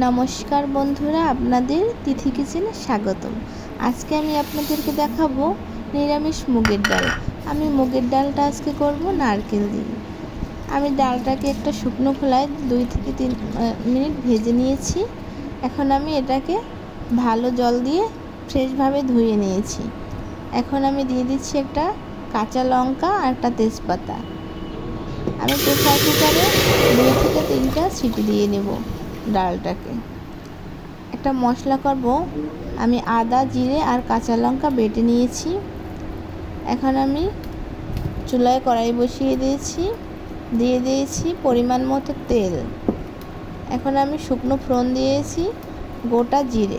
নমস্কার বন্ধুরা, আপনাদের তিথি কিচেনে স্বাগতম। আজকে আমি আপনাদেরকে দেখাবো নিরামিষ মুগের ডাল। আমি মুগের ডালটা আজকে করব নারকেল দিয়ে। আমি ডালটাকে একটা শুকনো খোলায় দুই থেকে তিন মিনিট ভেজে নিয়েছি। এখন আমি এটাকে ভালো জল দিয়ে ফ্রেশভাবে ধুয়ে নিয়েছি। এখন আমি দিয়ে দিচ্ছি একটা কাঁচা লঙ্কা আর একটা তেজপাতা। আমি প্রেসার কুকারে দুই থেকে তিনটা সিটি দিয়ে নেব। ডালটাকে। একটা মশলা করব। আমি আদা, জিরে আর কাঁচা লঙ্কা বেটে নিয়েছি। এখন আমি চুলায় কড়াই বসিয়ে দিয়েছি। দিয়ে দিয়েছি পরিমাণ মতো তেল। এখন আমি শুকনো ফোড়ন দিয়েছি, গোটা জিরে।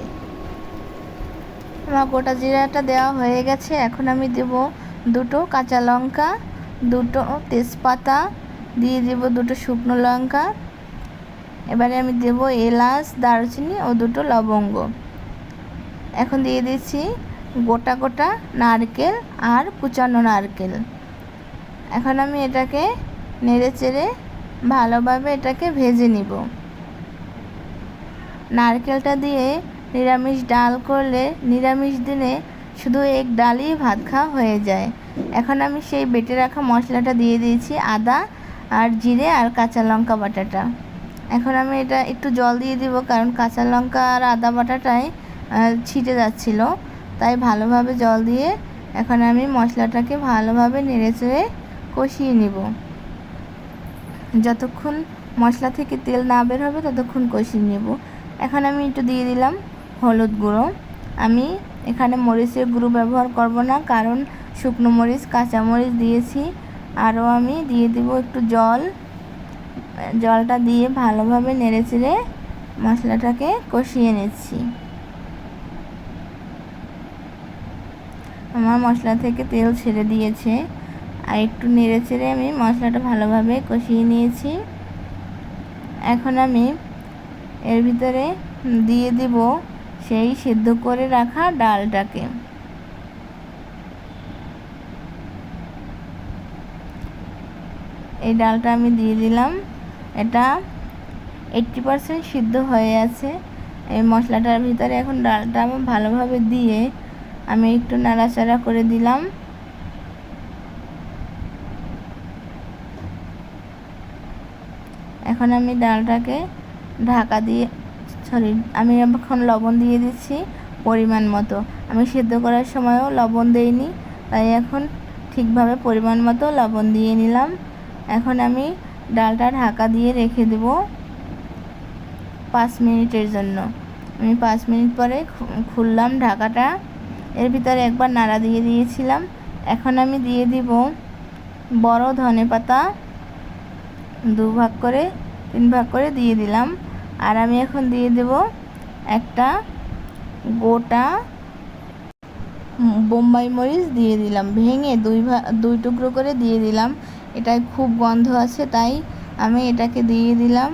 আমার গোটা জিরাটা দেওয়া হয়ে গেছে। এখন আমি দেব দুটো কাঁচা লঙ্কা, দুটো তেজপাতা, দিয়ে দেব দুটো শুকনো লঙ্কা এবারে আমি দেব এলাচ, দারুচিনি ও দুটো লবঙ্গ। এখন দিয়ে দিচ্ছি গোটা গোটা নারকেল আর কুচানো নারকেল। এখন আমি এটাকে নেড়ে চেড়ে ভালোভাবে এটাকে ভেজে নিব। নারকেলটা দিয়ে নিরামিষ ডাল করলে নিরামিষ দিনে শুধু এক ডালই ভাত খাওয়া হয়ে যায়। এখন আমি সেই বেটে রাখা মশলাটা দিয়ে দিয়েছি আদা আর জিরে আর কাঁচা লঙ্কা বাটাটা। এখন আমি এটা একটু জল দিয়ে দিব, কারণ কাঁচা লঙ্কা আর আদা বাটাটাই ছিটে যাচ্ছিল। তাই ভালোভাবে জল দিয়ে এখন আমি মশলাটাকে ভালোভাবে নেড়ে চেড়ে কষিয়ে নিব। যতক্ষণ মশলা থেকে তেল না বের হবে, ততক্ষণ কষিয়ে নেব। এখন আমি একটু দিয়ে দিলাম হলুদ গুঁড়ো। আমি এখানে মরিচের গুঁড়ো ব্যবহার করব না, কারণ শুকনো মরিচ, কাঁচা মরিচ দিয়েছি। আরও আমি দিয়ে দিব একটু জল। জলটা দিয়ে ভালোভাবে নেড়ে চেড়ে মশলাটাকে কষিয়ে নিচ্ছি। আমার মশলা থেকে তেল ছেড়ে দিয়েছে। আর একটু নেড়ে চেড়ে আমি মশলাটা ভালোভাবে কষিয়ে নিয়েছি। এখন আমি এর ভিতরে দিয়ে দিব সেই সেদ্ধ করে রাখা ডালটাকে। এই ডালটা আমি দিয়ে দিলাম। এটা এইট্টি পারসেন্ট সিদ্ধ হয়ে আছে। এই মশলাটার ভিতরে এখন ডালটা আমি ভালোভাবে দিয়ে আমি একটু নাড়াচাড়া করে দিলাম। এখন আমি ডালটাকে ঢাকা দিয়ে সরি আমি এখন লবণ দিয়ে দিচ্ছি পরিমাণ মতো। আমি সেদ্ধ করার সময়ও লবণ দেইনি, তাই এখন ঠিকভাবে পরিমাণ মতো লবণ দিয়ে নিলাম। এখন আমি ডালটা ঢাকা দিয়ে রেখে দেব পাঁচ মিনিটের জন্য। আমি পাঁচ মিনিট পরে খুললাম ঢাকাটা। এর ভিতরে একবার নাড়া দিয়ে দিয়েছিলাম। এখন আমি দিয়ে দিব বড় ধনে পাতা। দু ভাগ করে, তিন ভাগ করে দিয়ে দিলাম। আর আমি এখন দিয়ে দেব একটা গোটা বোম্বাই মরিচ দিয়ে দিলাম। ভেঙে দুই দুই টুকরো করে দিয়ে দিলাম। এটায় খুব গন্ধ আছে, তাই আমি এটাকে দিয়ে দিলাম।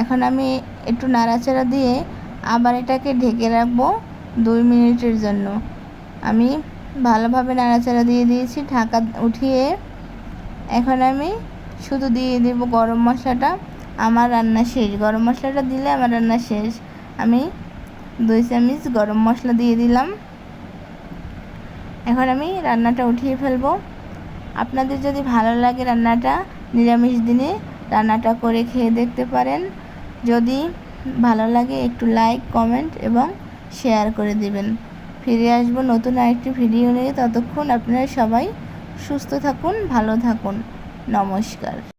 এখন আমি একটু নাড়াচাড়া দিয়ে আবার এটাকে ঢেকে রাখব দুই মিনিটের জন্য। আমি ভালোভাবে নাড়াচাড়া দিয়ে দিয়েছি, ঢাকা উঠিয়ে এখন আমি শুধু দিয়ে দেব গরম মশলাটা। আমার রান্না শেষ, গরম মশলাটা দিলে আমার রান্না শেষ। আমি দুই চামচ গরম মশলা দিয়ে দিলাম। এখন আমি রান্নাটা উঠিয়ে ফেলব। আপনাদের যদি ভালো লাগে রান্নাটা, নিরামিষ দিনে রান্নাটা করে খেয়ে দেখতে পারেন। যদি ভালো লাগে, একটু লাইক কমেন্ট এবং শেয়ার করে দেবেন। ফিরে আসব নতুন আরেকটি ভিডিও নিয়ে। ততক্ষণ আপনারা সবাই সুস্থ থাকুন, ভালো থাকুন। নমস্কার।